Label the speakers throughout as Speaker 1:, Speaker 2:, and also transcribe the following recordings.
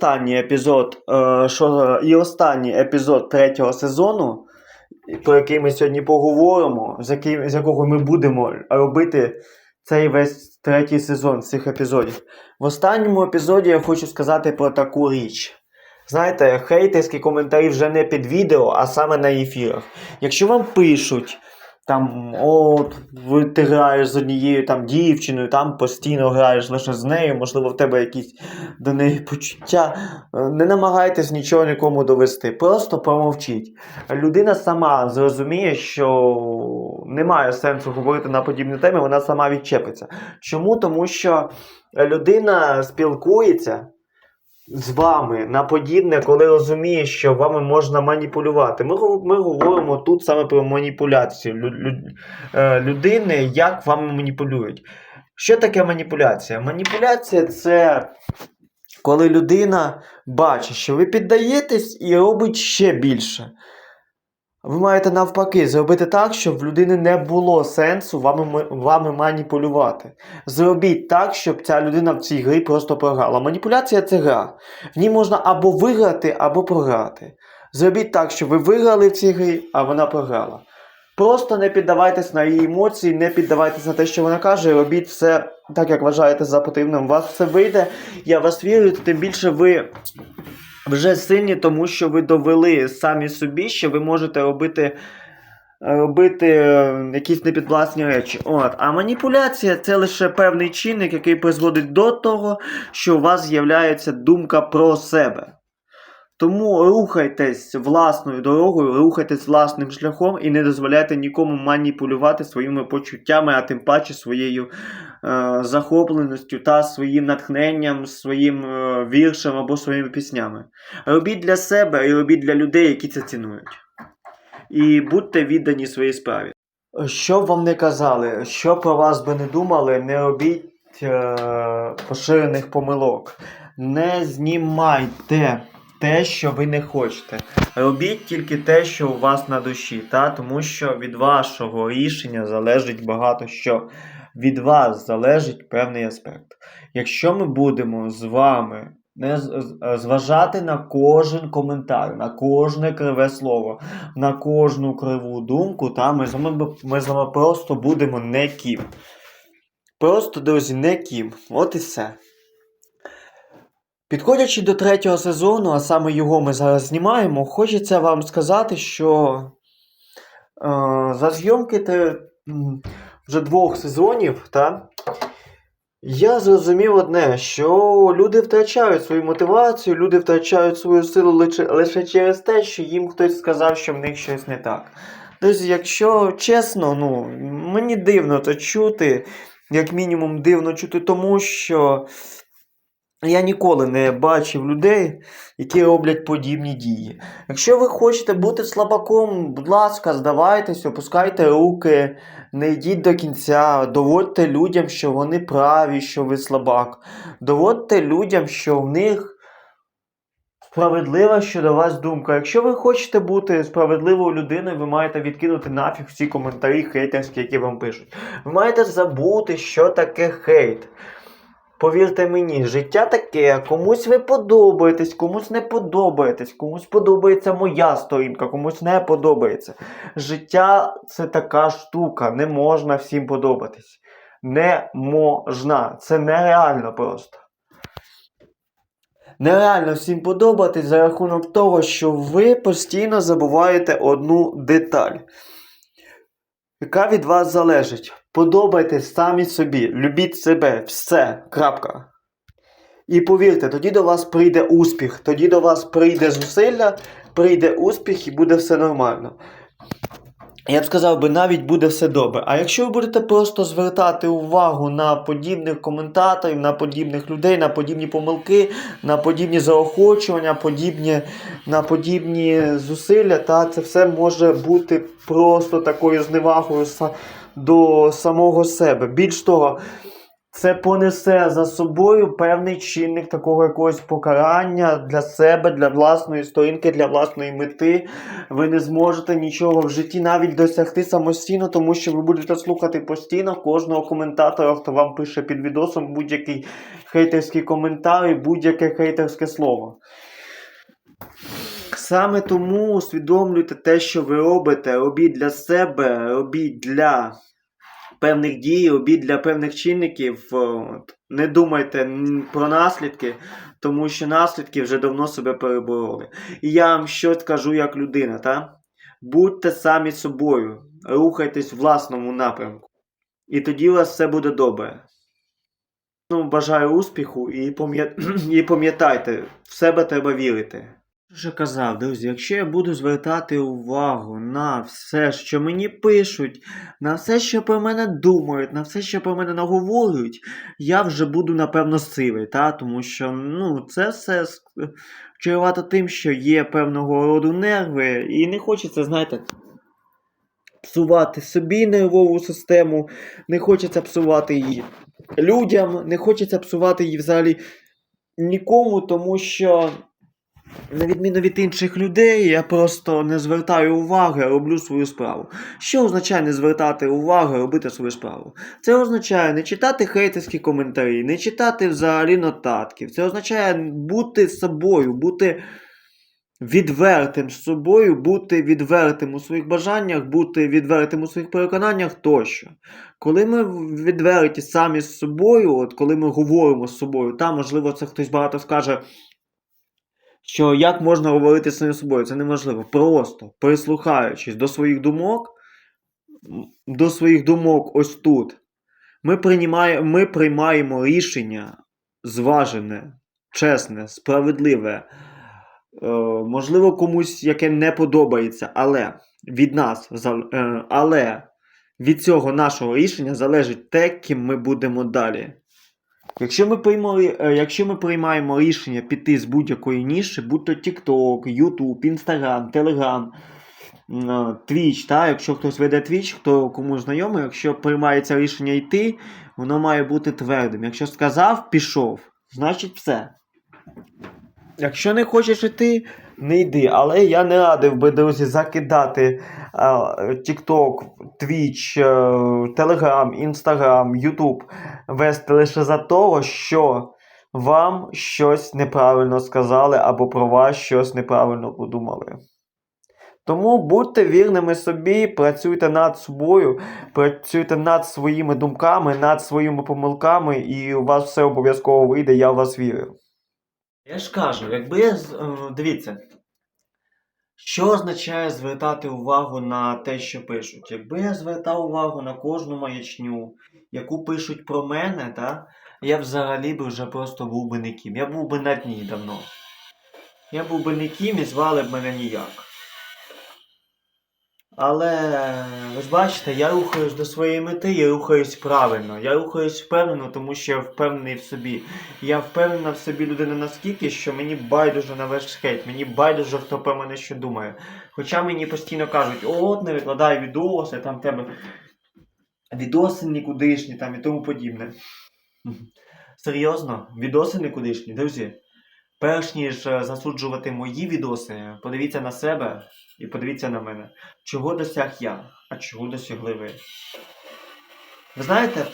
Speaker 1: останній епізод, е, що, і останній епізод третього сезону, про який ми сьогодні поговоримо, з, який, з якого ми будемо робити цей весь третій сезон цих епізодів. В останньому епізоді я хочу сказати про таку річ. Знаєте, хейтерські коментарі вже не під відео, а саме на ефірах. Якщо вам пишуть, там, от, ви ти граєш з однією там дівчиною, там постійно граєш лише з нею, можливо, в тебе якісь до неї почуття. Не намагайтесь нічого нікому довести. Просто помовчіть. Людина сама зрозуміє, що немає сенсу говорити на подібні теми, вона сама відчепиться. Чому? Тому що людина спілкується з вами на подібне, коли розуміє, що вами можна маніпулювати. Ми, ми говоримо тут саме про маніпуляцію е, людини, як вами маніпулюють. Що таке маніпуляція? Маніпуляція це коли людина бачить, що ви піддаєтесь і робить ще більше. Ви маєте навпаки зробити так, щоб в людини не було сенсу вами, вами маніпулювати. Зробіть так, щоб ця людина в цій грі просто програла. Маніпуляція це гра. В ній можна або виграти, або програти. Зробіть так, щоб ви виграли в цій грі, а вона програла. Просто не піддавайтесь на її емоції, не піддавайтесь на те, що вона каже, робіть все так, як вважаєте за потрібним. У вас все вийде. Я вас вірю, тим більше ви вже сильні, тому що ви довели самі собі, що ви можете робити. Робити е, якісь непідвласні речі. От. А маніпуляція це лише певний чинник, який призводить до того, що у вас з'являється думка про себе. Тому рухайтесь власною дорогою, рухайтесь власним шляхом і не дозволяйте нікому маніпулювати своїми почуттями, а тим паче своєю е, захопленістю та своїм натхненням, своїм е, віршем або своїми піснями. Робіть для себе і робіть для людей, які це цінують. І будьте віддані своїй справі. Що б вам не казали, що про вас би не думали, не робіть е, поширених помилок. Не знімайте те, що ви не хочете. Робіть тільки те, що у вас на душі, та? тому що від вашого рішення залежить багато що. Від вас залежить певний аспект. Якщо ми будемо з вами не зважати на кожен коментар, на кожне криве слово, на кожну криву думку, та ми з вами, ми з вами просто будемо не ким. Просто, друзі, не ким. От і все. Підходячи до третього сезону, а саме його ми зараз знімаємо, хочеться вам сказати, що е, за зйомки те, вже двох сезонів, та, я зрозумів одне, що люди втрачають свою мотивацію, люди втрачають свою силу лише, лише через те, що їм хтось сказав, що в них щось не так. Тобто, якщо чесно, ну, мені дивно це чути, як мінімум дивно чути, тому що я ніколи не бачив людей, які роблять подібні дії. Якщо ви хочете бути слабаком, будь ласка, здавайтесь, опускайте руки, не йдіть до кінця, доводьте людям, що вони праві, що ви слабак. Доводьте людям, що в них справедлива щодо вас думка. Якщо ви хочете бути справедливою людиною, ви маєте відкинути нафіг всі коментарі хейтерські, які вам пишуть. Ви маєте забути, що таке хейт. Повірте мені, життя таке, комусь ви подобаєтесь, комусь не подобаєтесь, комусь подобається моя сторінка, комусь не подобається. Життя це така штука, не можна всім подобатись. Не можна. Це нереально просто. Нереально всім подобатись за рахунок того, що ви постійно забуваєте одну деталь, яка від вас залежить. Подобайте самі собі, любіть себе, все. Крапка. І повірте, тоді до вас прийде успіх, тоді до вас прийде зусилля, прийде успіх і буде все нормально. Я б сказав би, навіть буде все добре. А якщо ви будете просто звертати увагу на подібних коментаторів, на подібних людей, на подібні помилки, на подібні заохочування, подібні, на подібні зусилля, та це все може бути просто такою зневагою до самого себе. Більш того, це понесе за собою певний чинник такого якогось покарання для себе, для власної сторінки, для власної мети. Ви не зможете нічого в житті навіть досягти самостійно, тому що ви будете слухати постійно кожного коментатора, хто вам пише під відосом будь-який хейтерські коментарі, будь-яке хейтерське слово. Саме тому усвідомлюйте те, що ви робите, робіть для себе, робіть для певних дій, робіть для певних чинників. От. Не думайте про наслідки, тому що наслідки вже давно себе перебороли. І я вам щось скажу як людина, та? Будьте самі собою, рухайтесь в власному напрямку. І тоді у вас все буде добре. Ну, бажаю успіху і пам'ятайте, в себе треба вірити. Вже казав, друзі, якщо я буду звертати увагу на все, що мені пишуть, на все, що про мене думають, на все, що про мене наговорюють, я вже буду, напевно, сивий, та? тому що ну, це все с- тим, що є певного роду нерви, і не хочеться, знаєте, псувати собі нервову систему, не хочеться псувати її людям, не хочеться псувати її взагалі нікому, тому що. На відміну від інших людей, я просто не звертаю уваги, а роблю свою справу. Що означає не звертати уваги, робити свою справу? Це означає не читати хейтерські коментарі, не читати взагалі нотатків. Це означає бути собою, бути відвертим з собою, бути відвертим у своїх бажаннях, бути відвертим у своїх переконаннях тощо. Коли ми відверті самі з собою, от коли ми говоримо з собою, там, можливо, це хтось багато скаже що як можна говорити з самим собою, це неможливо. Просто прислухаючись до своїх думок, до своїх думок ось тут, ми, приймає, ми приймаємо рішення зважене, чесне, справедливе, е, можливо, комусь яке не подобається, але від нас, е, але від цього нашого рішення залежить те, ким ми будемо далі. Якщо ми, приймали, е, якщо ми приймаємо рішення піти з будь-якої ніші, будь то TikTok, YouTube, Instagram, Telegram, е, Twitch, та? якщо хтось веде Twitch, хто кому знайомий, якщо приймається рішення йти, воно має бути твердим. Якщо сказав, пішов, значить все. Якщо не хочеш іти, не йди. Але я не радив би, друзі, закидати а, TikTok, Twitch, е, Telegram, Instagram, YouTube вести лише за того, що вам щось неправильно сказали або про вас щось неправильно подумали. Тому будьте вірними собі, працюйте над собою, працюйте над своїми думками, над своїми помилками, і у вас все обов'язково вийде, я в вас вірю. Я ж кажу, якби я. е, Дивіться, що означає звертати увагу на те, що пишуть? Якби я звертав увагу на кожну маячню, яку пишуть про мене, та, я взагалі би вже просто був би ніким. Я був би на дні давно. Я був би ніким і звали б мене ніяк. Але ви ж бачите, я рухаюсь до своєї мети, я рухаюсь правильно. Я рухаюсь впевнено, тому що я впевнений в собі. Я впевнена в собі людина наскільки, що мені байдуже на весь хейт, мені байдуже, хто про мене що думає. Хоча мені постійно кажуть, «О, от не викладай відоси, там тебе відоси нікудишні там і тому подібне. Серйозно, відоси нікудишні, друзі. Перш ніж е, засуджувати мої відоси, подивіться на себе і подивіться на мене. Чого досяг я, а чого досягли ви? Ви знаєте,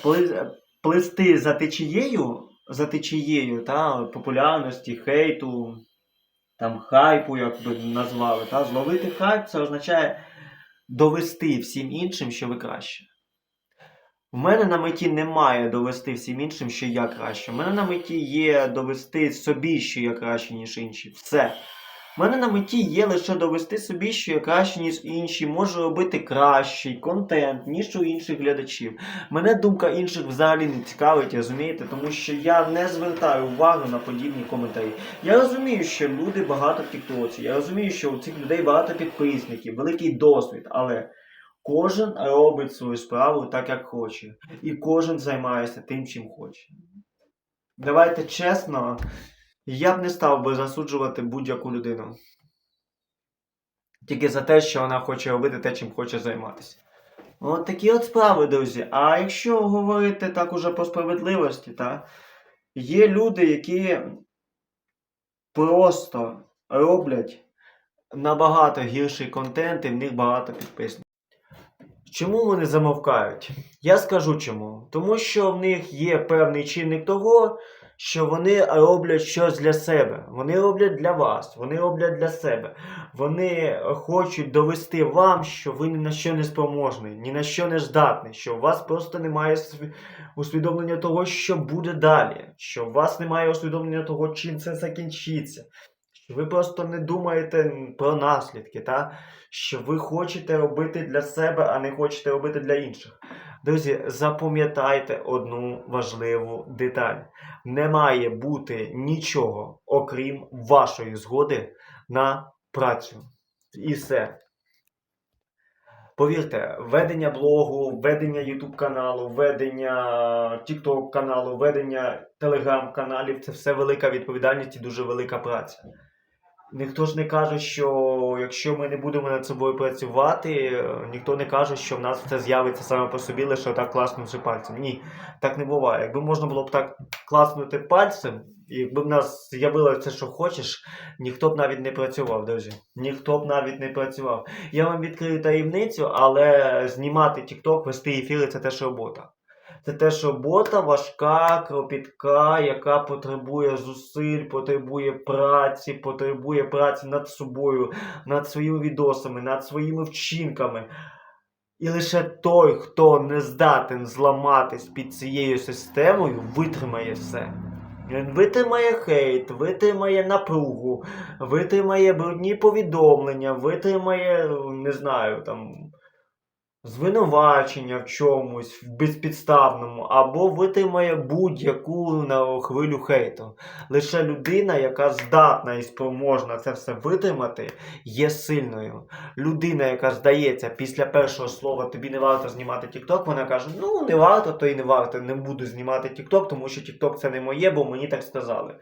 Speaker 1: плисти за течією, за течією та, популярності, хейту, там хайпу, як би назвали, та, зловити хайп, це означає довести всім іншим, що ви краще. В мене на меті немає довести всім іншим, що я краще. У мене на меті є довести собі, що я краще, ніж інші. Все. У мене на меті є лише довести собі, що я краще, ніж інші, можу робити кращий контент, ніж у інших глядачів. Мене думка інших взагалі не цікавить, розумієте, тому що я не звертаю увагу на подібні коментарі. Я розумію, що люди багато в тіктоці, я розумію, що у цих людей багато підписників, великий досвід, але кожен робить свою справу так, як хоче, і кожен займається тим, чим хоче. Давайте чесно, я б не став би засуджувати будь-яку людину. Тільки за те, що вона хоче робити те, чим хоче займатися. От такі от справи, друзі. А якщо говорити так уже по справедливості, та, є люди, які просто роблять набагато гірший контент, і в них багато підписників. Чому вони замовкають? Я скажу чому. Тому що в них є певний чинник того, що вони роблять щось для себе. Вони роблять для вас, вони роблять для себе. Вони хочуть довести вам, що ви ні на що не спроможний, ні на що не здатний, що у вас просто немає усвідомлення того, що буде далі, що у вас немає усвідомлення того, чим це закінчиться. Що ви просто не думаєте про наслідки, та? що ви хочете робити для себе, а не хочете робити для інших. Друзі, запам'ятайте одну важливу деталь. Не має бути нічого, окрім вашої згоди на працю. І все. Повірте, ведення блогу, ведення YouTube каналу, ведення TikTok каналу, ведення Telegram каналів це все велика відповідальність і дуже велика праця. Ніхто ж не каже, що якщо ми не будемо над собою працювати, ніхто не каже, що в нас це з'явиться саме по собі, лише так класнувши пальцем. Ні, так не буває. Якби можна було б так класнути пальцем, якби в нас з'явилося що хочеш, ніхто б навіть не працював, друзі. Ніхто б навіть не працював. Я вам відкрию таємницю, але знімати TikTok, вести ефіри це теж робота. Це теж робота важка, кропітка, яка потребує зусиль, потребує праці, потребує праці над собою, над своїми відосами, над своїми вчинками. І лише той, хто не здатен зламатись під цією системою, витримає все. Він витримає хейт, витримає напругу, витримає брудні повідомлення, витримає, не знаю, там звинувачення в чомусь в безпідставному, або витримає будь-яку хвилю хейту. Лише людина, яка здатна і спроможна це все витримати, є сильною. Людина, яка здається, після першого слова тобі не варто знімати TikTok, вона каже: ну не варто, то і не варто, не буду знімати TikTok, тому що TikTok це не моє, бо мені так сказали.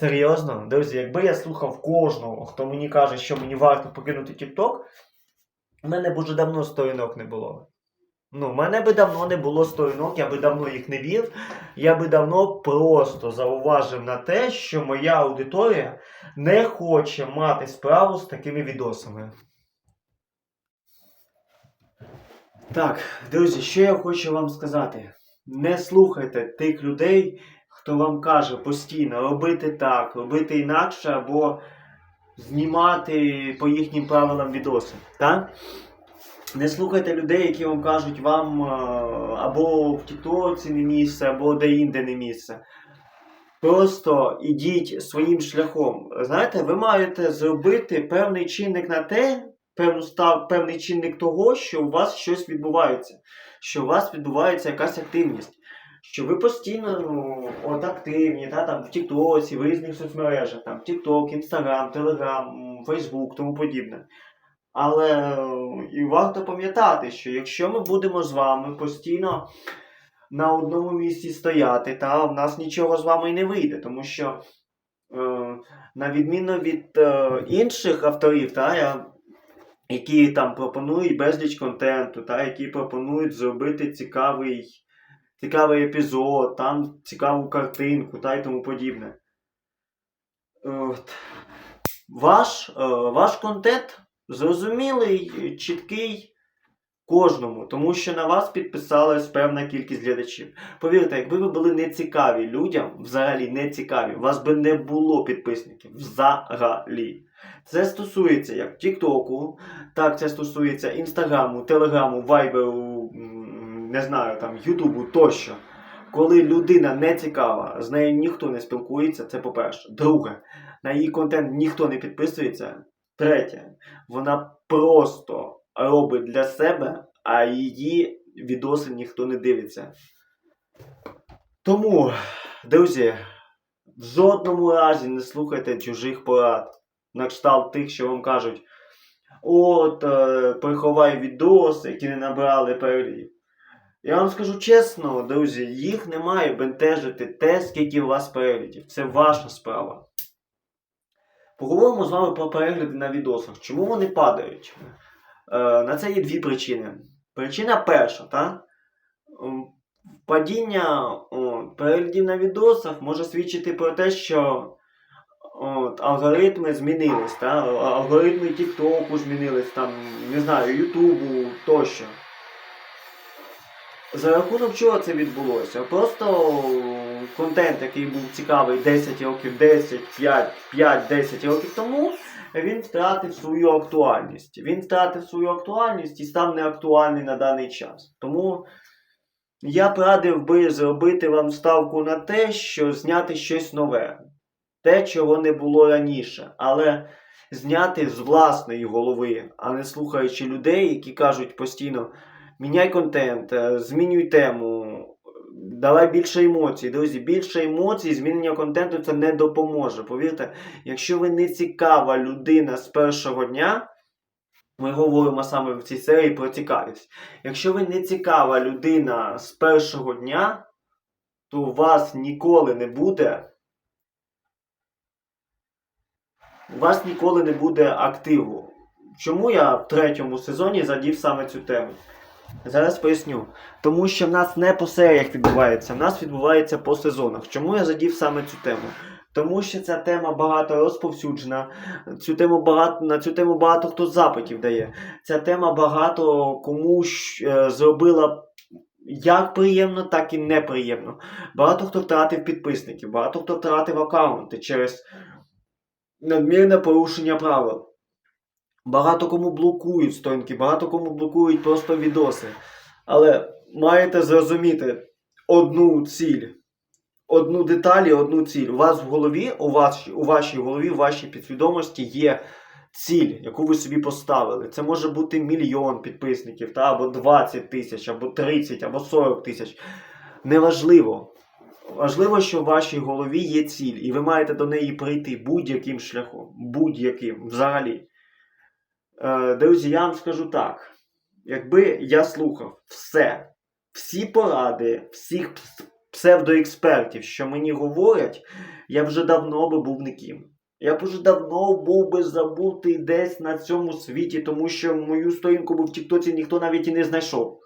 Speaker 1: Серйозно, друзі, якби я слухав кожного, хто мені каже, що мені варто покинути TikTok, у мене б уже давно сторінок не було. Ну, в мене би давно не було сторінок, я би давно їх не вів. Я би давно просто зауважив на те, що моя аудиторія не хоче мати справу з такими відосами. Так, друзі, що я хочу вам сказати. Не слухайте тих людей, хто вам каже постійно робити так, робити інакше, або знімати по їхнім правилам відоси. Так? Не слухайте людей, які вам кажуть, вам е, або в Тіктоці не місце, або де-інде не місце. Просто ідіть своїм шляхом. Знаєте, ви маєте зробити певний чинник на те, певну став, певний чинник того, що у вас щось відбувається, що у вас відбувається якась активність. Що ви постійно ну, от активні, та, там, в Тіктоці, в різних соцмережах, там, Тікток, Інстаграм, Телеграм, Фейсбук, тому подібне. Але е, і варто пам'ятати, що якщо ми будемо з вами постійно на одному місці стояти, та в нас нічого з вами і не вийде, тому що е, на відміну від е, інших авторів, та, я, які там пропонують безліч контенту, та, які пропонують зробити цікавий, цікавий епізод, там цікаву картинку та й тому подібне. От. Ваш, е, ваш контент зрозумілий, чіткий кожному, тому що на вас підписалась певна кількість глядачів. Повірте, якби ви були не цікаві людям, взагалі не цікаві, у вас би не було підписників взагалі. Це стосується як Тіктоку, так це стосується Інстаграму, Телеграму, Вайберу, не знаю, там, Ютубу тощо. Коли людина не цікава, з нею ніхто не спілкується, це по-перше. Друге, на її контент ніхто не підписується. Третє, вона просто робить для себе, а її відоси ніхто не дивиться. Тому, друзі, в жодному разі не слухайте чужих порад. На кшталт тих, що вам кажуть. От, е, приховай відоси, які не набрали переглядів. Я вам скажу чесно, друзі, їх не має бентежити те, скільки у вас переглядів. Це ваша справа. Поговоримо з вами про перегляди на відосах. Чому вони падають? Е, на це є дві причини. Причина перша, та? Падіння о, переглядів на відосах може свідчити про те, що от, алгоритми змінились, та? Алгоритми Тіктоку змінились, там, не знаю, Ютубу тощо. За рахунок чого це відбулося? Просто контент, який був цікавий 10 років, 10, 5, 5, 10 років тому, він втратив свою актуальність. Він втратив свою актуальність і став неактуальний на даний час. Тому я б радив би зробити вам ставку на те, що зняти щось нове. Те, чого не було раніше. Але зняти з власної голови, а не слухаючи людей, які кажуть постійно: міняй контент, е, змінюй тему, давай більше емоцій. Друзі, більше емоцій, змінення контенту це не допоможе. Повірте, якщо ви не цікава людина з першого дня. Ми говоримо саме в цій серії про цікавість. Якщо ви не цікава людина з першого дня, то у вас ніколи не буде. У вас ніколи не буде активу. Чому я в третьому сезоні задів саме цю тему? Зараз поясню. Тому що в нас не по серіях відбувається, в нас відбувається по сезонах. Чому я задів саме цю тему? Тому що ця тема багато розповсюджена. Цю тему багато, на цю тему багато хто запитів дає. Ця тема багато кому е, зробила як приємно, так і неприємно. Багато хто втратив підписників, багато хто втратив аккаунти через надмірне порушення правил. Багато кому блокують сторінки, багато кому блокують просто відоси. Але маєте зрозуміти одну ціль. Одну деталь і одну ціль. У вас в голові, у, вас, у вашій голові, у вашій підсвідомості є ціль, яку ви собі поставили. Це може бути мільйон підписників, та, або 20 тисяч, або 30, або 40 тисяч. Неважливо. Важливо, що в вашій голові є ціль, і ви маєте до неї прийти будь-яким шляхом. Будь-яким взагалі. Е, друзі, я вам скажу так. Якби я слухав все, всі поради, всіх псевдоекспертів, що мені говорять, я вже давно би був ніким. Я б вже давно був би забутий десь на цьому світі, тому що мою сторінку в Тіктоці ніхто навіть і не знайшов.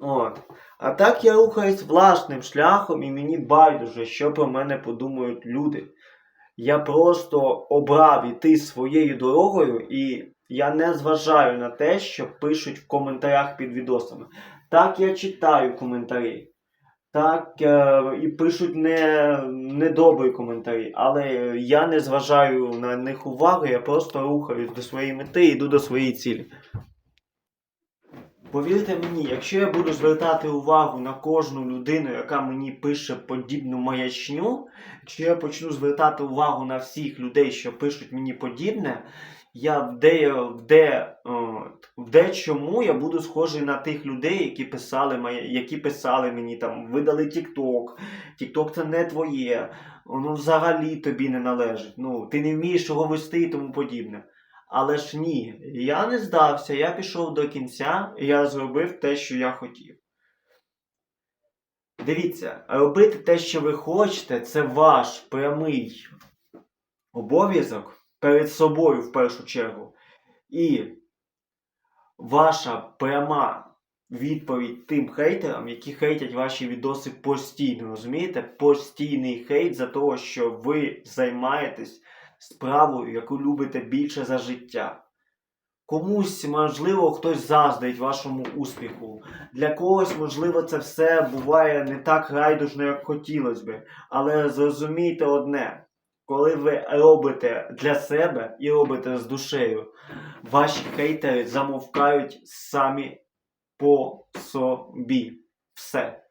Speaker 1: От. А так я рухаюсь власним шляхом, і мені байдуже, що про мене подумають люди. Я просто обрав іти своєю дорогою, і я не зважаю на те, що пишуть в коментарях під відосами. Так, я читаю коментарі. Так, е, і пишуть не, недобрі коментарі, але я не зважаю на них уваги, я просто рухаюсь до своєї мети і йду до своєї цілі. Повірте мені, якщо я буду звертати увагу на кожну людину, яка мені пише подібну маячню, якщо я почну звертати увагу на всіх людей, що пишуть мені подібне, я де, в де, от, в дечому я буду схожий на тих людей, які писали, які писали мені там, видали TikTok, TikTok це не твоє, воно взагалі тобі не належить. Ну, ти не вмієш його вести і тому подібне. Але ж ні, я не здався, я пішов до кінця, і я зробив те, що я хотів. Дивіться, робити те, що ви хочете, це ваш прямий обов'язок перед собою в першу чергу. І ваша пряма відповідь тим хейтерам, які хейтять ваші відоси постійно. Розумієте? Постійний хейт за того, що ви займаєтесь справою, яку любите більше за життя. Комусь, можливо, хтось заздрить вашому успіху. Для когось, можливо, це все буває не так райдужно, як хотілося би. Але зрозумійте одне: коли ви робите для себе і робите з душею, ваші хейтери замовкають самі по собі. Все.